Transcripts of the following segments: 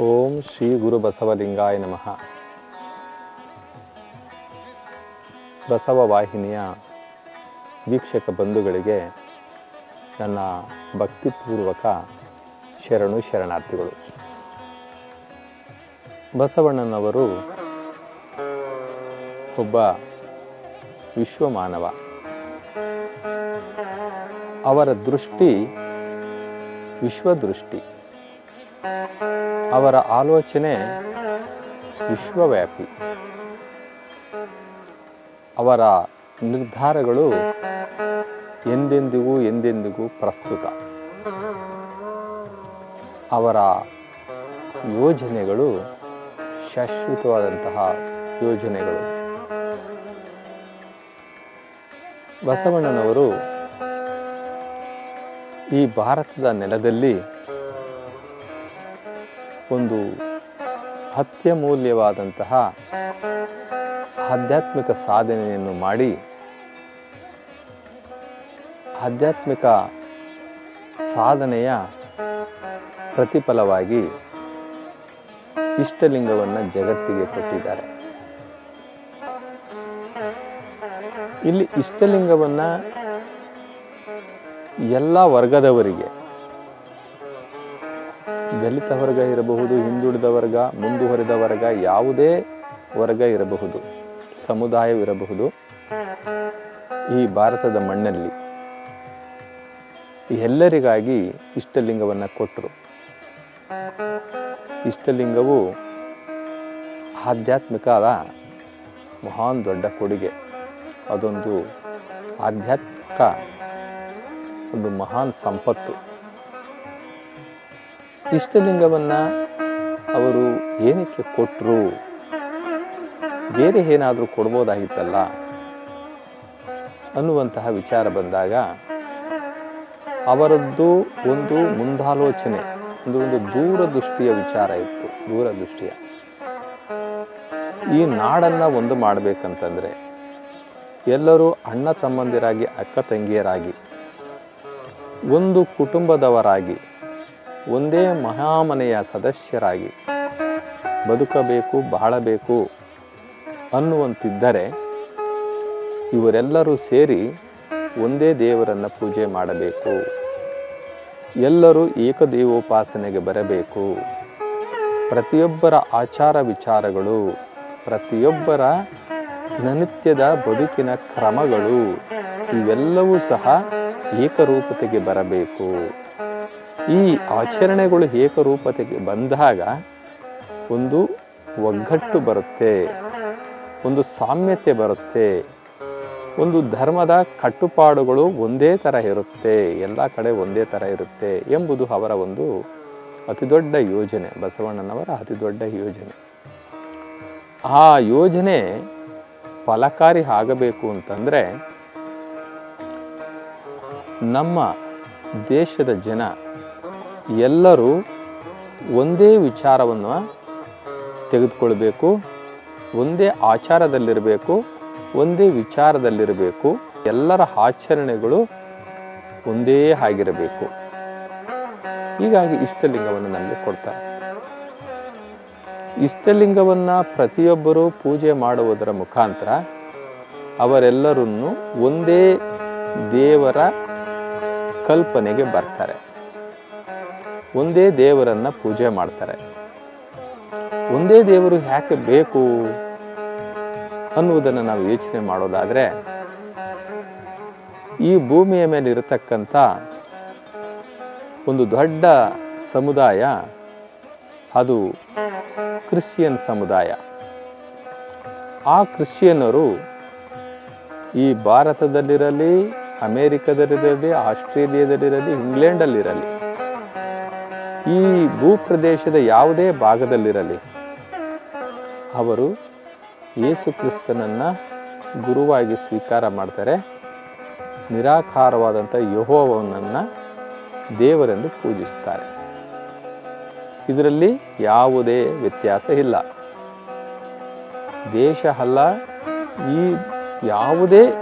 ಓಂ ಶ್ರೀ ಗುರು ಬಸವಲಿಂಗಾಯ ನಮಃ. ಬಸವ ವಾಹಿನಿಯ ವೀಕ್ಷಕ ಬಂಧುಗಳಿಗೆ ನನ್ನ ಭಕ್ತಿಪೂರ್ವಕ ಶರಣು ಶರಣಾರ್ಥಿಗಳು. ಬಸವಣ್ಣನವರು ಒಬ್ಬ ವಿಶ್ವಮಾನವ. ಅವರ ದೃಷ್ಟಿ ವಿಶ್ವದೃಷ್ಟಿ. ಅವರ ಆಲೋಚನೆ ವಿಶ್ವವ್ಯಾಪಿ. ಅವರ ನಿರ್ಧಾರಗಳು ಎಂದೆಂದಿಗೂ ಎಂದೆಂದಿಗೂ ಪ್ರಸ್ತುತ. ಅವರ ಯೋಜನೆಗಳು ಶಾಶ್ವತವಾದಂತಹ ಯೋಜನೆಗಳು. ಬಸವಣ್ಣನವರು ಈ ಭಾರತದ ನೆಲದಲ್ಲಿ ಒಂದು ಅತ್ಯಮೂಲ್ಯವಾದಂತಹ ಆಧ್ಯಾತ್ಮಿಕ ಸಾಧನೆಯನ್ನು ಮಾಡಿ ಆಧ್ಯಾತ್ಮಿಕ ಸಾಧನೆಯ ಪ್ರತಿಫಲವಾಗಿ ಇಷ್ಟಲಿಂಗವನ್ನು ಜಗತ್ತಿಗೆ ಕೊಟ್ಟಿದ್ದಾರೆ. ಇಲ್ಲಿ ಇಷ್ಟಲಿಂಗವನ್ನು ಎಲ್ಲ ವರ್ಗದವರಿಗೆ ದಲಿತ ವರ್ಗ ಇರಬಹುದು, ಹಿಂದುಳಿದ ವರ್ಗ, ಮುಂದುವರಿದ ವರ್ಗ, ಯಾವುದೇ ವರ್ಗ ಇರಬಹುದು ಸಮುದಾಯವಿರಬಹುದು ಈ ಭಾರತದ ಮಣ್ಣಲ್ಲಿ ಎಲ್ಲರಿಗಾಗಿ ಇಷ್ಟಲಿಂಗವನ್ನು ಕೊಟ್ಟರು ಇಷ್ಟಲಿಂಗವು ಆಧ್ಯಾತ್ಮಿಕದ ಮಹಾನ್ ದೊಡ್ಡ ಕೊಡುಗೆ. ಅದೊಂದು ಆಧ್ಯಾತ್ಮಿಕ, ಒಂದು ಮಹಾನ್ ಸಂಪತ್ತು. ಇಷ್ಟಲಿಂಗವನ್ನು ಅವರು ಏನಕ್ಕೆ ಕೊಟ್ಟರು ಬೇರೆ ಏನಾದರೂ ಕೊಡ್ಬೋದಾಗಿತ್ತಲ್ಲ? ಅನ್ನುವಂತಹ ವಿಚಾರ ಬಂದಾಗ ಅವರದ್ದು ಒಂದು ಮುಂದಾಲೋಚನೆ, ಒಂದು ಒಂದು ದೂರದೃಷ್ಟಿಯ ವಿಚಾರ ಇತ್ತು, ದೂರದೃಷ್ಟಿಯ. ಈ ನಾಡನ್ನು ಒಂದು ಮಾಡಬೇಕಂತಂದರೆ ಎಲ್ಲರೂ ಅಣ್ಣ ತಮ್ಮಂದಿರಾಗಿ, ಅಕ್ಕ ತಂಗಿಯರಾಗಿ, ಒಂದು ಕುಟುಂಬದವರಾಗಿ ಒಂದೇ ಮಹಾಮನೆಯ ಸದಸ್ಯರಾಗಿ. ಬದುಕಬೇಕು, ಬಾಳಬೇಕು ಅನ್ನುವಂತಿದ್ದರೆ ಇವರೆಲ್ಲರೂ ಸೇರಿ ಒಂದೇ ದೇವರನ್ನು ಪೂಜೆ ಮಾಡಬೇಕು. ಎಲ್ಲರೂ ಏಕದೇವೋಪಾಸನೆಗೆ ಬರಬೇಕು. ಪ್ರತಿಯೊಬ್ಬರ ಆಚಾರ ವಿಚಾರಗಳು, ಪ್ರತಿಯೊಬ್ಬರ ದಿನನಿತ್ಯದ ಬದುಕಿನ ಕ್ರಮಗಳು ಇವೆಲ್ಲವೂ ಸಹ ಏಕರೂಪತೆಗೆ ಬರಬೇಕು. ಈ ಆಚರಣೆಗಳು ಏಕರೂಪತೆಗೆ ಬಂದಾಗ ಒಂದು ಒಗ್ಗಟ್ಟು ಬರುತ್ತೆ, ಒಂದು ಸಾಮ್ಯತೆ ಬರುತ್ತೆ, ಒಂದು ಧರ್ಮದ ಕಟ್ಟುಪಾಡುಗಳು ಒಂದೇ ಥರ ಇರುತ್ತೆ, ಎಲ್ಲ ಕಡೆ ಒಂದೇ ಥರ ಇರುತ್ತೆ ಎಂಬುದು ಅವರ ಒಂದು ಅತಿದೊಡ್ಡ ಯೋಜನೆ, ಬಸವಣ್ಣನವರ ಅತಿದೊಡ್ಡ ಯೋಜನೆ. ಆ ಯೋಜನೆ ಫಲಕಾರಿ ಆಗಬೇಕು ಅಂತಂದರೆ ನಮ್ಮ ದೇಶದ ಜನ ಎಲ್ಲರೂ ಒಂದೇ ವಿಚಾರವನ್ನು ತೆಗೆದುಕೊಳ್ಬೇಕು, ಒಂದೇ ಆಚಾರದಲ್ಲಿರಬೇಕು, ಒಂದೇ ವಿಚಾರದಲ್ಲಿರಬೇಕು. ಎಲ್ಲರ ಆಚರಣೆಗಳು ಒಂದೇ ಆಗಿರಬೇಕು. ಹೀಗಾಗಿ ಇಷ್ಟಲಿಂಗವನ್ನು ನಮಗೆ ಕೊಡ್ತಾರೆ. ಇಷ್ಟಲಿಂಗವನ್ನು ಪ್ರತಿಯೊಬ್ಬರೂ ಪೂಜೆ ಮಾಡುವುದರ ಮುಖಾಂತರ ಅವರೆಲ್ಲರನ್ನು ಒಂದೇ ದೇವರ ಕಲ್ಪನೆಗೆ ಬರ್ತಾರೆ. ಒಂದೇ ದೇವರನ್ನು ಪೂಜೆ ಮಾಡ್ತಾರೆ. ಒಂದೇ ದೇವರು ಯಾಕೆ ಬೇಕು ಅನ್ನುವುದನ್ನು ನಾವು ಯೋಚನೆ ಮಾಡೋದಾದರೆ, ಈ ಭೂಮಿಯ ಮೇಲೆ ಇರತಕ್ಕಂಥ ಒಂದು ದೊಡ್ಡ ಸಮುದಾಯ ಅದು ಕ್ರಿಶ್ಚಿಯನ್ ಸಮುದಾಯ. ಆ ಕ್ರಿಶ್ಚಿಯನ್ನರು ಈ ಭಾರತದಲ್ಲಿರಲಿ, ಅಮೇರಿಕದಲ್ಲಿರಲಿ, ಆಸ್ಟ್ರೇಲಿಯಾದಲ್ಲಿರಲಿ, ಇಂಗ್ಲೆಂಡಲ್ಲಿರಲಿ ಈ ಭೂಪ್ರದೇಶದ ಯಾವುದೇ ಭಾಗದಲ್ಲಿರಲಿ. ಅವರು ಯೇಸು ಕ್ರಿಸ್ತನನ್ನು ಗುರುವಾಗಿ ಸ್ವೀಕಾರ ಮಾಡ್ತಾರೆ. ನಿರಾಕಾರವಾದಂಥ ಯಹೋವನನ್ನು ದೇವರೆಂದು ಪೂಜಿಸ್ತಾರೆ. ಇದರಲ್ಲಿ ಯಾವುದೇ ವ್ಯತ್ಯಾಸ ಇಲ್ಲ. ದೇಶ ಅಲ್ಲ, ಈ ಯಾವುದೇ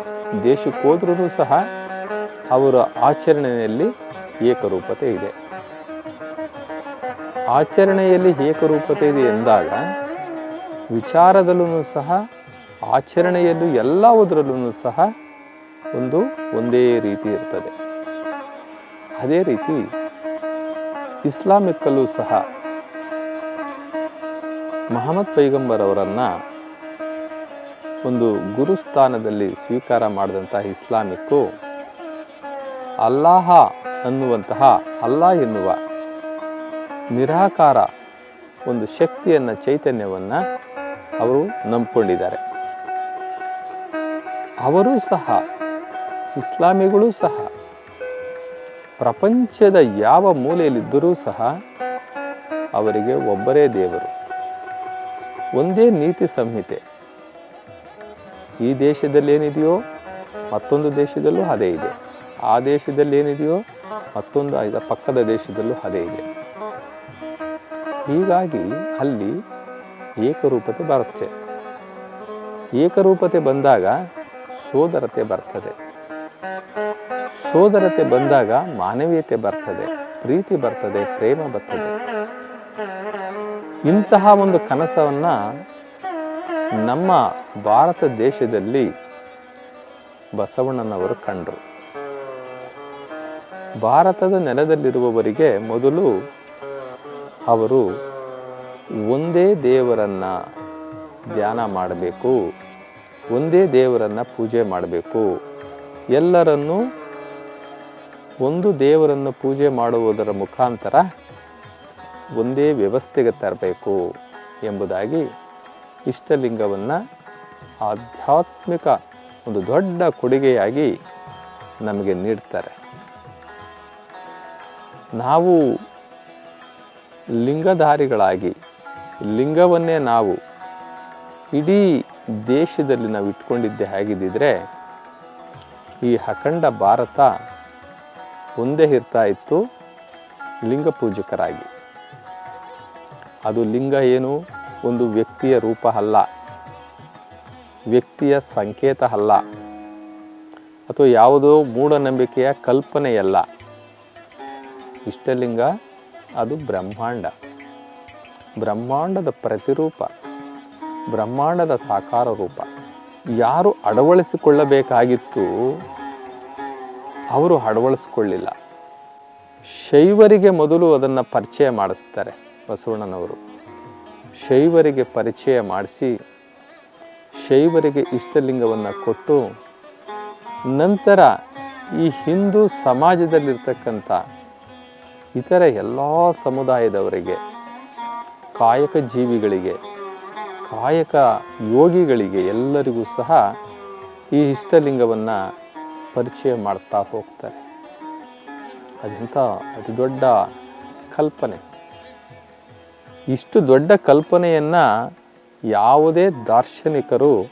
ದೇಶಕ್ಕೋದ್ರೂ ಸಹ ಅವರ ಆಚರಣೆಯಲ್ಲಿ ಏಕರೂಪತೆ ಇದೆ. ಆಚರಣೆಯಲ್ಲಿ ಏಕರೂಪತೆ ಇದೆ ಎಂದಾಗ ವಿಚಾರದಲ್ಲೂ ಸಹ, ಆಚರಣೆಯಲ್ಲೂ ಎಲ್ಲವುದರಲ್ಲೂ ಸಹ ಒಂದು ಒಂದೇ ರೀತಿ ಇರ್ತದೆ. ಅದೇ ರೀತಿ ಇಸ್ಲಾಮಿಕ್ಕಲ್ಲೂ ಸಹ ಮಹಮ್ಮದ್ ಪೈಗಂಬರ್ ಅವರನ್ನು ಒಂದು ಗುರುಸ್ಥಾನದಲ್ಲಿ ಸ್ವೀಕಾರ ಮಾಡಿದಂತಹ ಇಸ್ಲಾಮಿಕ್ಕು ಅಲ್ಲಾಹ ಅನ್ನುವಂತಹ ಅಲ್ಲಾ ಎನ್ನುವ ನಿರಾಕಾರ ಒಂದು ಶಕ್ತಿಯನ್ನು, ಚೈತನ್ಯವನ್ನು ಅವರು ನಂಬಿಕೊಂಡಿದ್ದಾರೆ. ಅವರೂ ಸಹ, ಇಸ್ಲಾಮಿಗಳು ಸಹ, ಪ್ರಪಂಚದ ಯಾವ ಮೂಲೆಯಲ್ಲಿದ್ದರೂ ಸಹ ಅವರಿಗೆ ಒಬ್ಬರೇ ದೇವರು. ಒಂದೇ ನೀತಿ ಸಂಹಿತೆ. ಈ ದೇಶದಲ್ಲಿ ಏನಿದೆಯೋ ಮತ್ತೊಂದು ದೇಶದಲ್ಲೂ ಅದೇ ಇದೆ. ಆ ದೇಶದಲ್ಲಿ ಏನಿದೆಯೋ ಮತ್ತೊಂದು ಪಕ್ಕದ ದೇಶದಲ್ಲೂ ಅದೇ ಇದೆ. ಹೀಗಾಗಿ ಅಲ್ಲಿ ಏಕರೂಪತೆ ಬರುತ್ತೆ. ಏಕರೂಪತೆ ಬಂದಾಗ ಸೋದರತೆ ಬರ್ತದೆ. ಸೋದರತೆ ಬಂದಾಗ ಮಾನವೀಯತೆ ಬರ್ತದೆ, ಪ್ರೀತಿ ಬರ್ತದೆ, ಪ್ರೇಮ ಬರ್ತದೆ. ಇಂತಹ ಒಂದು ಕನಸವನ್ನು ನಮ್ಮ ಭಾರತ ದೇಶದಲ್ಲಿ ಬಸವಣ್ಣನವರು ಕಂಡರು. ಭಾರತದ ನೆಲದಲ್ಲಿರುವವರಿಗೆ ಮೊದಲು ಅವರು ಒಂದೇ ದೇವರನ್ನು ಧ್ಯಾನ ಮಾಡಬೇಕು, ಒಂದೇ ದೇವರನ್ನು ಪೂಜೆ ಮಾಡಬೇಕು. ಎಲ್ಲರನ್ನೂ ಒಂದು ದೇವರನ್ನು ಪೂಜೆ ಮಾಡುವುದರ ಮುಖಾಂತರ ಒಂದೇ ವ್ಯವಸ್ಥೆಗೆ ತರಬೇಕು ಎಂಬುದಾಗಿ ಇಷ್ಟಲಿಂಗವನ್ನು ಆಧ್ಯಾತ್ಮಿಕ ಒಂದು ದೊಡ್ಡ ಕೊಡುಗೆಯಾಗಿ ನಮಗೆ ನೀಡ್ತಾರೆ. ನಾವು ಲಿಂಗಧಾರಿಗಳಾಗಿ ಲಿಂಗವನ್ನೇ ನಾವು ಇಡೀ ದೇಶದಲ್ಲಿ ನಾವು ಇಟ್ಕೊಂಡಿದ್ದೆ ಹೇಗಿದ್ದಿದ್ರೆ ಈ ಅಖಂಡ ಭಾರತ ಒಂದೇ ಇರ್ತಾ ಇತ್ತು ಲಿಂಗ ಪೂಜಕರಾಗಿ. ಅದು ಲಿಂಗ ಏನು? ಒಂದು ವ್ಯಕ್ತಿಯ ರೂಪ ಅಲ್ಲ. ವ್ಯಕ್ತಿಯ ಸಂಕೇತ ಅಲ್ಲ. ಅಥವಾ ಯಾವುದೋ ಮೂಢನಂಬಿಕೆಯ ಕಲ್ಪನೆಯಲ್ಲ. ಇಷ್ಟಲಿಂಗ ಅದು ಬ್ರಹ್ಮಾಂಡ. ಬ್ರಹ್ಮಾಂಡದ ಪ್ರತಿರೂಪ, ಬ್ರಹ್ಮಾಂಡದ ಸಾಕಾರ ರೂಪ. ಯಾರು ಅಳವಡಿಸಿಕೊಳ್ಳಬೇಕಾಗಿತ್ತು ಅವರು ಅಳವಡಿಸ್ಕೊಳ್ಳಿಲ್ಲ ಶೈವರಿಗೆ ಮೊದಲು ಅದನ್ನು ಪರಿಚಯ ಮಾಡಿಸ್ತಾರೆ ಬಸವಣ್ಣನವರು. ಶೈವರಿಗೆ ಪರಿಚಯ ಮಾಡಿಸಿ, ಶೈವರಿಗೆ ಇಷ್ಟಲಿಂಗವನ್ನು ಕೊಟ್ಟು, ನಂತರ ಈ ಹಿಂದೂ ಸಮಾಜದಲ್ಲಿರ್ತಕ್ಕಂಥ ಇತರ ಎಲ್ಲ ಸಮುದಾಯದವರಿಗೆ, ಕಾಯಕ ಜೀವಿಗಳಿಗೆ, ಕಾಯಕ ಯೋಗಿಗಳಿಗೆ ಎಲ್ಲರಿಗೂ ಸಹ ಈ ಇಷ್ಟಲಿಂಗವನ್ನು ಪರಿಚಯ ಮಾಡ್ತಾ ಹೋಗ್ತಾರೆ. ಅದೆಂಥ ಅತಿ ದೊಡ್ಡ ಕಲ್ಪನೆ. ಇಷ್ಟು ದೊಡ್ಡ ಕಲ್ಪನೆಯನ್ನು ಯಾವುದೇ ದಾರ್ಶನಿಕರು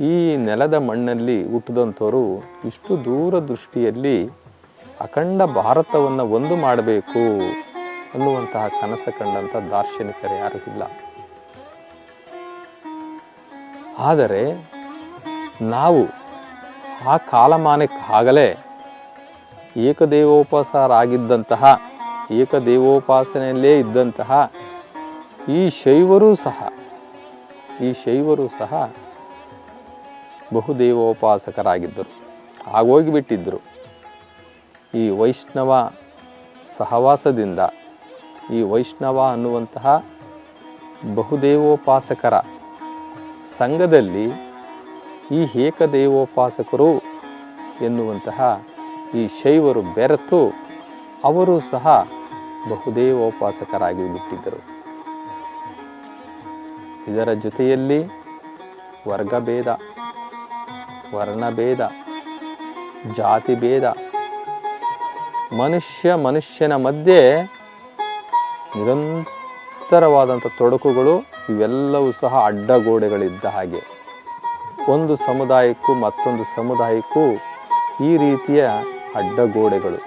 ಈ ನೆಲದ ಮಣ್ಣಲ್ಲಿ ಹುಟ್ಟಿದಂಥವರು ಇಷ್ಟು ದೂರದೃಷ್ಟಿಯಲ್ಲಿ ಅಖಂಡ ಭಾರತವನ್ನು ಒಂದು ಮಾಡಬೇಕು ಅನ್ನುವಂತಹ ಕನಸು ಕಂಡಂಥ ದಾರ್ಶನಿಕರು ಯಾರೂ ಇಲ್ಲ. ಆದರೆ ನಾವು ಆ ಕಾಲಮಾನಕ್ಕಾಗಲೇ ಏಕದೇವೋಪಾಸರಾಗಿದ್ದಂತಹ, ಏಕದೇವೋಪಾಸನೆಯಲ್ಲೇ ಇದ್ದಂತಹ ಈ ಶೈವರೂ ಸಹ, ಈ ಶೈವರು ಸಹ ಬಹುದೇವೋಪಾಸಕರಾಗಿದ್ದರು. ಆಗೋಗಿಬಿಟ್ಟಿದ್ದರು ಈ ವೈಷ್ಣವ ಸಹವಾಸದಿಂದ, ಈ ವೈಷ್ಣವ ಅನ್ನುವಂತಹ ಬಹುದೇವೋಪಾಸಕರ ಸಂಘದಲ್ಲಿ ಈ ಏಕದೇವೋಪಾಸಕರು ಎನ್ನುವಂತಹ ಈ ಶೈವರು ಬೆರೆತು ಅವರು ಸಹ ಬಹುದೇವೋಪಾಸಕರಾಗಿ ಬಿಟ್ಟಿದ್ದರು. ಇದರ ಜೊತೆಯಲ್ಲಿ ವರ್ಗಭೇದ, ವರ್ಣಭೇದ ಜಾತಿ ಭೇದ ಮನುಷ್ಯ ಮನುಷ್ಯನ ಮಧ್ಯೆ ನಿರಂತರವಾದಂಥ ತೊಡಕುಗಳು ಇವೆಲ್ಲವೂ ಸಹ ಅಡ್ಡಗೋಡೆಗಳಿದ್ದ ಹಾಗೆ. ಒಂದು ಸಮುದಾಯಕ್ಕೂ ಮತ್ತೊಂದು ಸಮುದಾಯಕ್ಕೂ ಈ ರೀತಿಯ ಅಡ್ಡಗೋಡೆಗಳು.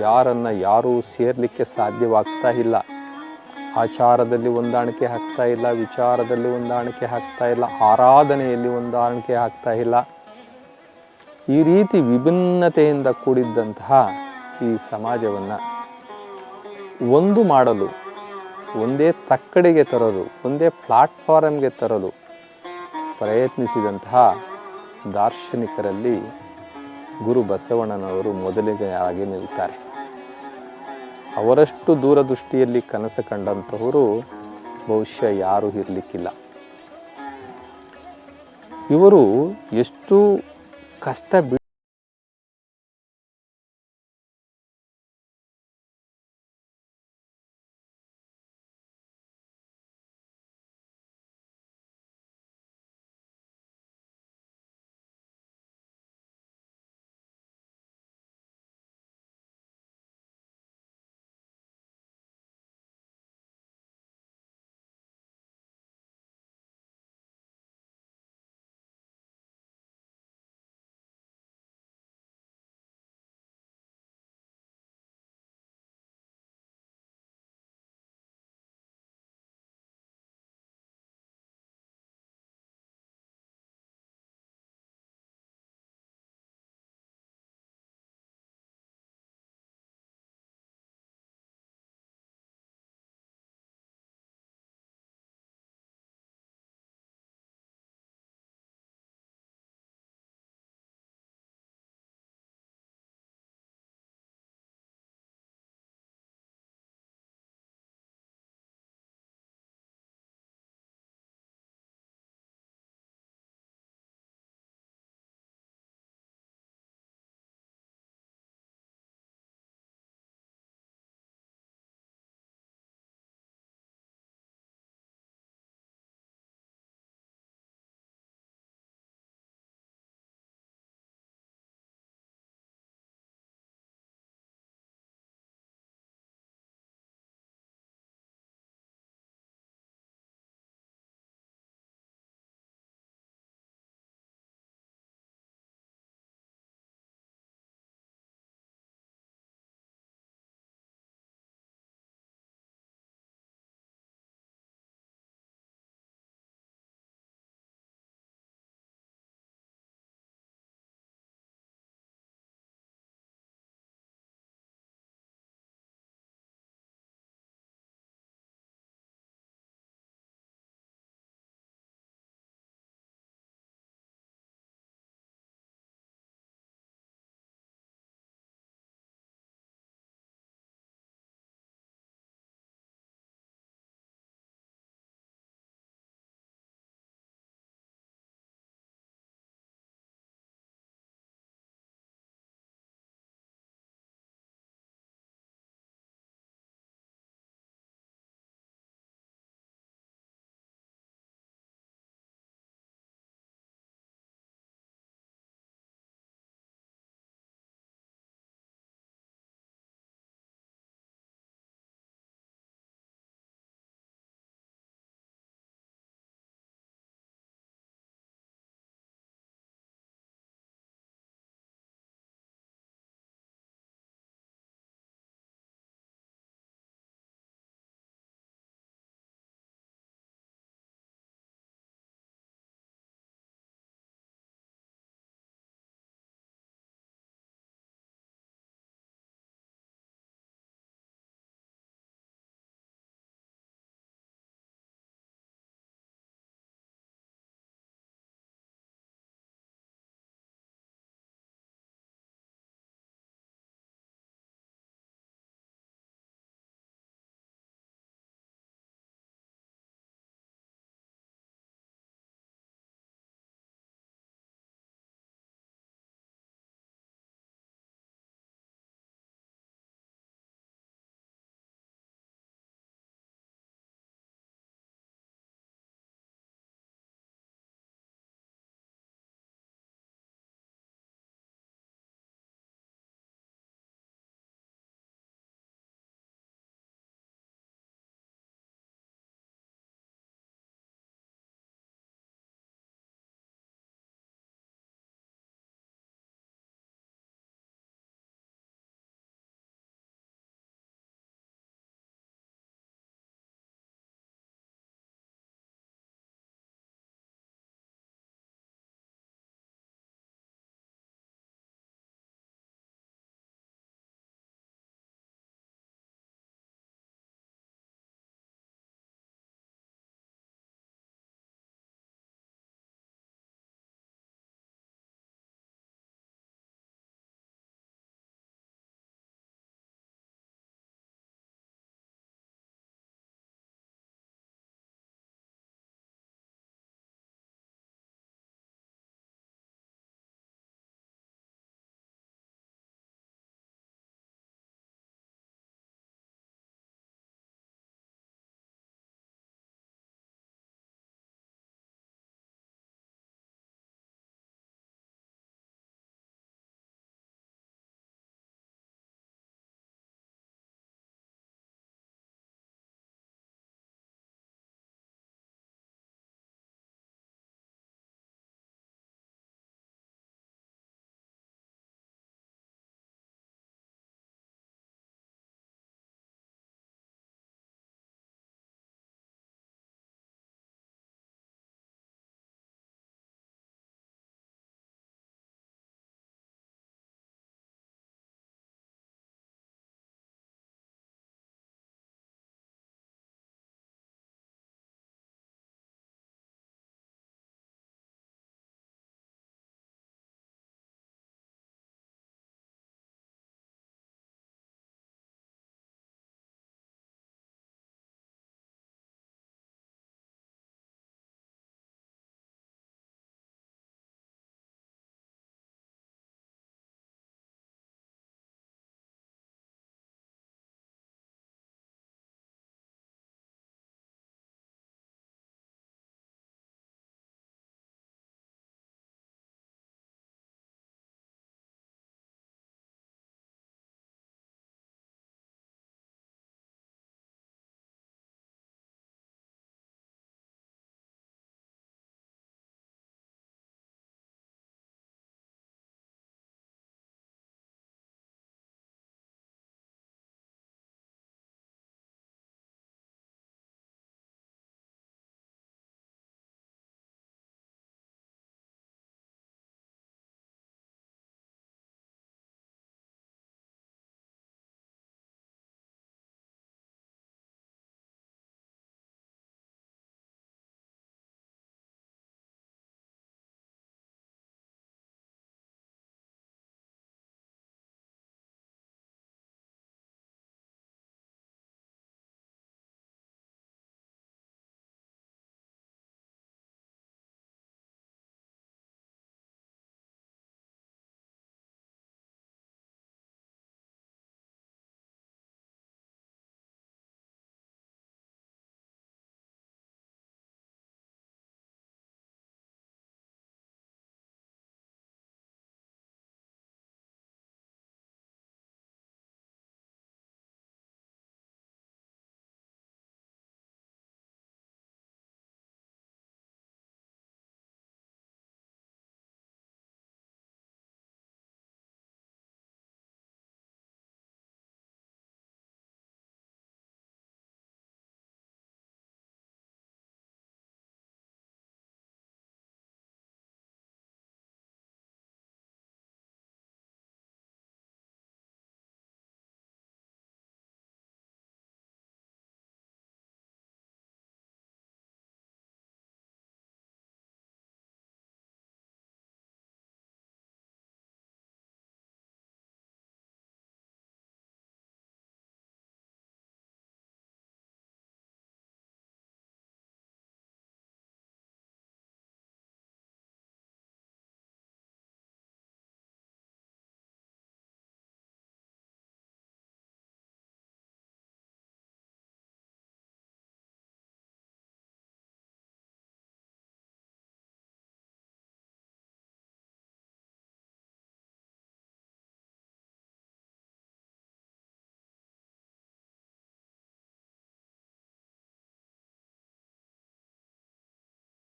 ಯಾರನ್ನು ಯಾರೂ ಸೇರಲಿಕ್ಕೆ ಸಾಧ್ಯವಾಗ್ತಾ ಇಲ್ಲ. ಆಚಾರದಲ್ಲಿ ಹೊಂದಾಣಿಕೆ ಆಗ್ತಾ ಇಲ್ಲ, ವಿಚಾರದಲ್ಲಿ ಹೊಂದಾಣಿಕೆ ಆಗ್ತಾ ಇಲ್ಲ, ಆರಾಧನೆಯಲ್ಲಿ ಹೊಂದಾಣಿಕೆ ಹಾಕ್ತಾ ಇಲ್ಲ. ಈ ರೀತಿ ವಿಭಿನ್ನತೆಯಿಂದ ಕೂಡಿದ್ದಂತಹ ಈ ಸಮಾಜವನ್ನು ಒಂದು ಮಾಡಲು, ಒಂದೇ ತಕ್ಕಡಿಗೆ ತರಲು ಒಂದೇ ಪ್ಲಾಟ್ಫಾರಮ್ಗೆ ತರಲು ಪ್ರಯತ್ನಿಸಿದಂತಹ ದಾರ್ಶನಿಕರಲ್ಲಿ ಗುರು ಬಸವಣ್ಣನವರು ಮೊದಲಿಗೆ ಆಗಿ ನಿಲ್ತಾರೆ. ಅವರಷ್ಟು ದೂರದೃಷ್ಟಿಯಲ್ಲಿ ಕನಸು ಕಂಡಂತಹವರು ಬಹುಶಃ ಯಾರೂ ಇರಲಿಕ್ಕಿಲ್ಲ. ಇವರು ಎಷ್ಟು ಕಷ್ಟ ಬಿ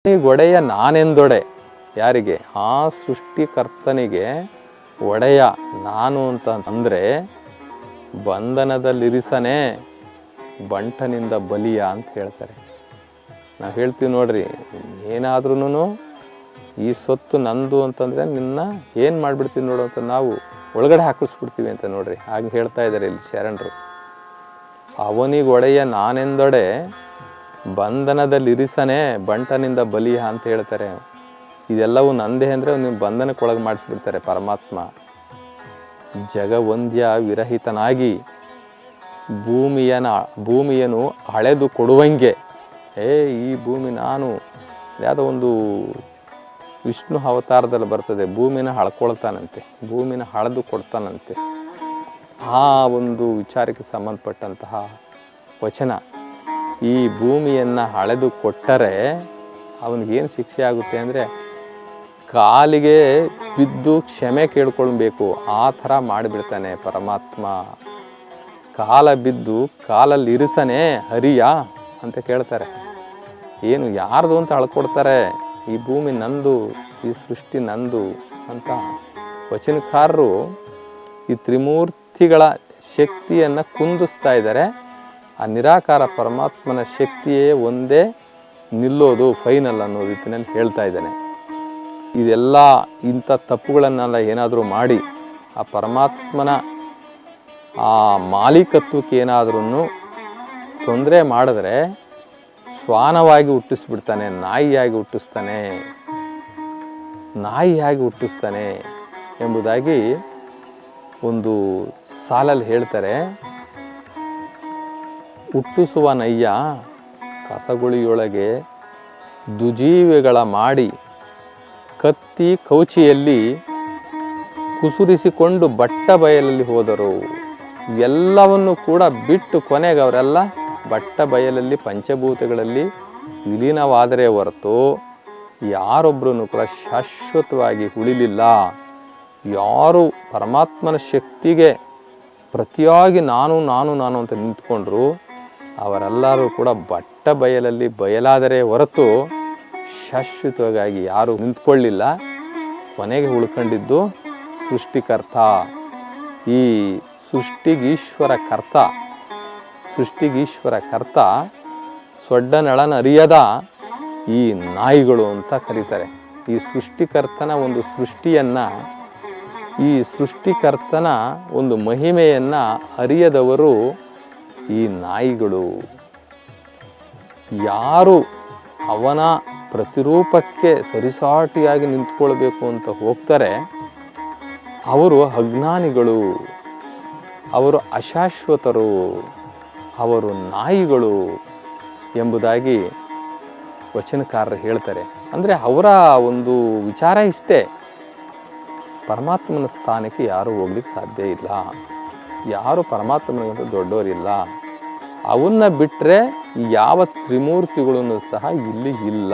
ಒಡೆಯ ನಾನೆಂದೊಡೆ? ಯಾರಿಗೆ? ಆ ಸೃಷ್ಟಿಕರ್ತನಿಗೆ ಒಡೆಯ ನಾನು ಅಂತ ಅಂದರೆ, ಬಂಧನದಲ್ಲಿರಿಸನೇ ಬಂಟನಿಂದ ಬಲಿಯ ಅಂತ ಹೇಳ್ತಾರೆ. ನಾವು ಹೇಳ್ತೀವಿ ನೋಡ್ರಿ ಏನಾದ್ರೂ ಈ ಸೊತ್ತು ನಂದು ಅಂತಂದರೆ ನಿನ್ನ ಏನು ಮಾಡಿಬಿಡ್ತೀವಿ ನೋಡು ಅಂತ ನಾವು ಒಳಗಡೆ ಹಾಕಿಸ್ಬಿಡ್ತೀವಿ ಅಂತ ನೋಡ್ರಿ. ಹಾಗೆ ಹೇಳ್ತಾ ಇದ್ದಾರೆ ಇಲ್ಲಿ ಶರಣರು. ಅವನಿಗೆ ಒಡೆಯ ನಾನೆಂದೊಡೆ? ಬಂಧನದಲ್ಲಿರಿಸನೇ ಬಂಟನಿಂದ ಬಲಿಯ ಅಂತ ಹೇಳ್ತಾರೆ. ಇದೆಲ್ಲವೂ ನಂದೇ ಅಂದರೆ ನೀವು ಬಂಧನಕ್ಕೊಳಗೆ ಮಾಡಿಸ್ಬಿಡ್ತಾರೆ ಪರಮಾತ್ಮ. ಜಗವಂದ್ಯ ವಿರಹಿತನಾಗಿ ಭೂಮಿಯನ, ಭೂಮಿಯನ್ನು ಹಳೆದು ಕೊಡುವಂಗೆ. ಏ, ಈ ಭೂಮಿ ನಾನು ಯಾವುದೋ ಒಂದು ವಿಷ್ಣು ಅವತಾರದಲ್ಲಿ ಬರ್ತದೆ, ಭೂಮಿನ ಹಳ್ಕೊಳ್ತಾನಂತೆ, ಭೂಮಿನ ಹಳೆದು ಕೊಡ್ತಾನಂತೆ. ಆ ಒಂದು ವಿಚಾರಕ್ಕೆ ಸಂಬಂಧಪಟ್ಟಂತಹ ವಚನ. ಈ ಭೂಮಿಯನ್ನು ಹಳೆದು ಕೊಟ್ಟರೆ ಅವನಿಗೇನು ಶಿಕ್ಷೆ ಆಗುತ್ತೆ ಅಂದರೆ ಕಾಲಿಗೆ ಬಿದ್ದು ಕ್ಷಮೆ ಕೇಳ್ಕೊಳ್ಬೇಕು, ಆ ಥರ ಮಾಡಿಬಿಡ್ತಾನೆ ಪರಮಾತ್ಮ. ಕಾಲ ಬಿದ್ದು ಕಾಲಲ್ಲಿ ಇರಿಸನೆ ಹರಿಯ ಅಂತ ಕೇಳ್ತಾರೆ. ಏನು ಯಾರ್ದು ಅಂತ ಅಳ್ಕೊಡ್ತಾರೆ, ಈ ಭೂಮಿ ನಂದು, ಈ ಸೃಷ್ಟಿ ನಂದು ಅಂತ ವಚನಕಾರರು ಈ ತ್ರಿಮೂರ್ತಿಗಳ ಶಕ್ತಿಯನ್ನು ಕುಂದಿಸ್ತಾ ಇದ್ದಾರೆ. ಆ ನಿರಾಕಾರ ಪರಮಾತ್ಮನ ಶಕ್ತಿಯೇ ಒಂದೇ ನಿಲ್ಲೋದು ಫೈನಲ್ ಅನ್ನೋ ರೀತಿಯಲ್ಲಿ ಹೇಳ್ತಾ ಇದ್ದಾನೆ. ಇದೆಲ್ಲ ಇಂಥ ತಪ್ಪುಗಳನ್ನೆಲ್ಲ ಏನಾದರೂ ಮಾಡಿ ಆ ಪರಮಾತ್ಮನ ಆ ಮಾಲೀಕತ್ವಕ್ಕೆ ಏನಾದ್ರೂ ತೊಂದರೆ ಮಾಡಿದ್ರೆ ಶ್ವಾನವಾಗಿ ಹುಟ್ಟಿಸ್ಬಿಡ್ತಾನೆ, ನಾಯಿಯಾಗಿ ಹುಟ್ಟಿಸ್ತಾನೆ ನಾಯಿಯಾಗಿ ಹುಟ್ಟಿಸ್ತಾನೆ ಎಂಬುದಾಗಿ ಒಂದು ಸಾಲಲ್ಲಿ ಹೇಳ್ತಾರೆ. ಹುಟ್ಟಿಸುವ ನಯ್ಯ ಕಸಗುಳಿಯೊಳಗೆ ದುಜೀವಿಗಳ ಮಾಡಿ ಕತ್ತಿ ಕೌಚಿಯಲ್ಲಿ ಕುಸುರಿಸಿಕೊಂಡು ಬಟ್ಟ ಬಯಲಲ್ಲಿ ಹೋದರು. ಎಲ್ಲವನ್ನು ಕೂಡ ಬಿಟ್ಟು ಕೊನೆಗೆ ಅವರೆಲ್ಲ ಬಟ್ಟ ಬಯಲಲ್ಲಿ ಪಂಚಭೂತಗಳಲ್ಲಿ ವಿಲೀನವಾದರೆ ಹೊರತು ಯಾರೊಬ್ಬರೂ ಕೂಡ ಶಾಶ್ವತವಾಗಿ ಉಳಿಲಿಲ್ಲ. ಯಾರು ಪರಮಾತ್ಮನ ಶಕ್ತಿಗೆ ಪ್ರತಿಯಾಗಿ ನಾನು ನಾನು ನಾನು ಅಂತ ನಿಂತ್ಕೊಂಡ್ರು ಅವರೆಲ್ಲರೂ ಕೂಡ ಬಟ್ಟ ಬಯಲಲ್ಲಿ ಬಯಲಾದರೆ ಹೊರತು ಶಾಶ್ವತವಾಗಿ ಯಾರು ನಿಂತ್ಕೊಳ್ಳಿಲ್ಲ. ಕೊನೆಗೆ ಉಳ್ಕೊಂಡಿದ್ದು ಸೃಷ್ಟಿಕರ್ತ. ಈ ಸೃಷ್ಟಿಗೀಶ್ವರ ಕರ್ತ ಸೃಷ್ಟಿಗೀಶ್ವರ ಕರ್ತ ಸೊಡ್ಡನಳನರಿಯದ ಈ ನಾಯಿಗಳು ಅಂತ ಕರೀತಾರೆ. ಈ ಸೃಷ್ಟಿಕರ್ತನ ಒಂದು ಸೃಷ್ಟಿಯನ್ನು, ಈ ಸೃಷ್ಟಿಕರ್ತನ ಒಂದು ಮಹಿಮೆಯನ್ನು ಅರಿಯದವರು ಈ ನಾಯಿಗಳು ಯಾರು ಅವನ ಪ್ರತಿರೂಪಕ್ಕೆ ಸರಿಸಾಟಿಯಾಗಿ ನಿಂತ್ಕೊಳ್ಬೇಕು ಅಂತ ಹೋಗ್ತಾರೆ, ಅವರು ಅಜ್ಞಾನಿಗಳು, ಅವರು ಅಶಾಶ್ವತರು, ಅವರು ನಾಯಿಗಳು ಎಂಬುದಾಗಿ ವಚನಕಾರರು ಹೇಳ್ತಾರೆ. ಅಂದರೆ ಅವರ ಒಂದು ವಿಚಾರ ಇಷ್ಟೇ. ಪರಮಾತ್ಮನ ಸ್ಥಾನಕ್ಕೆ ಯಾರೂ ಹೋಗ್ಲಿಕ್ಕೆ ಸಾಧ್ಯ ಇಲ್ಲ. ಯಾರು ಪರಮಾತ್ಮನಿಗಿಂತ ದೊಡ್ಡವರಿಲ್ಲ ಅವನ್ನ ಬಿಟ್ಟರೆ ಯಾವ ತ್ರಿಮೂರ್ತಿಗಳನ್ನು ಸಹ ಇಲ್ಲಿ ಇಲ್ಲ.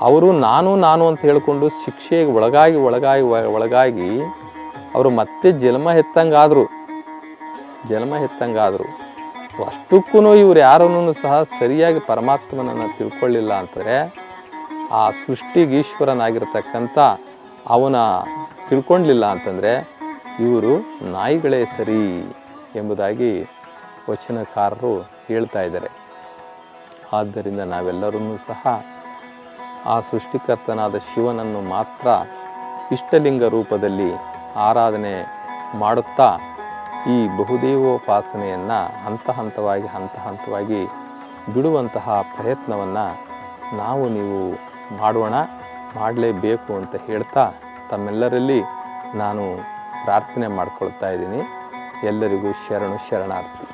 ಅವರು ನಾನು ನಾನು ಅಂತ ಹೇಳಿಕೊಂಡು ಶಿಕ್ಷೆಗೆ ಒಳಗಾಗಿ ಒಳಗಾಗಿ ಒಳಗಾಗಿ ಅವರು ಮತ್ತೆ ಜನ್ಮ ಎತ್ತಂಗಾದರು ಜನ್ಮ ಎತ್ತಂಗಾದರು ಅಷ್ಟಕ್ಕೂ ಇವ್ರು ಯಾರನ್ನೂ ಸಹ ಸರಿಯಾಗಿ ಪರಮಾತ್ಮನನ್ನು ತಿಳ್ಕೊಳ್ಳಿಲ್ಲ ಅಂತಂದರೆ ಆ ಸೃಷ್ಟಿಗೀಶ್ವರನಾಗಿರ್ತಕ್ಕಂಥ ಅವನ ತಿಳ್ಕೊಳ್ಲಿಲ್ಲ ಅಂತಂದರೆ ಇವರು ನಾಯಿಗಳೇ ಸರಿ ಎಂಬುದಾಗಿ ವಚನಕಾರರು ಹೇಳ್ತಾ ಇದ್ದಾರೆ. ಆದ್ದರಿಂದ ನಾವೆಲ್ಲರೂ ಸಹ ಆ ಸೃಷ್ಟಿಕರ್ತನಾದ ಶಿವನನ್ನು ಮಾತ್ರ ಇಷ್ಟಲಿಂಗ ರೂಪದಲ್ಲಿ ಆರಾಧನೆ ಮಾಡುತ್ತಾ ಈ ಬಹುದೇವೋಪಾಸನೆಯನ್ನು ಹಂತ ಹಂತವಾಗಿ ಹಂತ ಹಂತವಾಗಿ ಬಿಡುವಂತಹ ಪ್ರಯತ್ನವನ್ನು ನಾವು ನೀವು ಮಾಡೋಣ, ಮಾಡಲೇಬೇಕು ಅಂತ ಹೇಳ್ತಾ ತಮ್ಮೆಲ್ಲರಲ್ಲಿ ನಾನು ಪ್ರಾರ್ಥನೆ ಮಾಡ್ಕೊಳ್ತಾ ಇದ್ದೀನಿ. ಎಲ್ಲರಿಗೂ ಶರಣು ಶರಣಾರ್ಥಿ.